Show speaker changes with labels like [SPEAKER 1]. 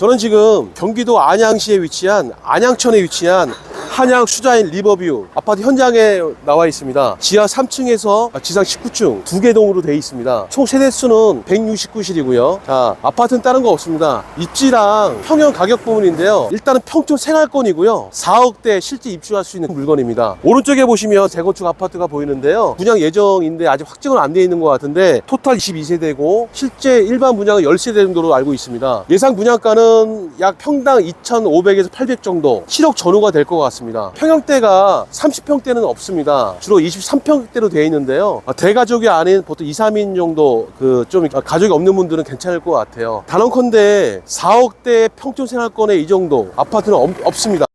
[SPEAKER 1] 저는 지금 경기도 안양시에 위치한 안양천에 위치한 한양 수자인 리버뷰 아파트 현장에 나와 있습니다. 지하 3층에서 지상 19층 두 개 동으로 되어 있습니다. 총 세대수는 169실이고요. 자, 아파트는 다른 거 없습니다. 입지랑 평형 가격 부분인데요. 일단은 평촌 생활권이고요. 4억대 실제 입주할 수 있는 물건입니다. 오른쪽에 보시면 재건축 아파트가 보이는데요. 분양 예정인데 아직 확정은 안 돼 있는 것 같은데 토탈 22세대고 실제 일반 분양은 10세대 정도로 알고 있습니다. 예상 분양가는 약 평당 2,500에서 800 정도 7억 전후가 될 것 같습니다. 평형대가 30평대는 없습니다. 주로 23평대로 되어 있는데요. 아, 대가족이 아닌 보통 2, 3인 정도 그 좀 가족이 없는 분들은 괜찮을 것 같아요. 단언컨대 4억대 평촌 생활권에 이 정도 아파트는 없- 없습니다.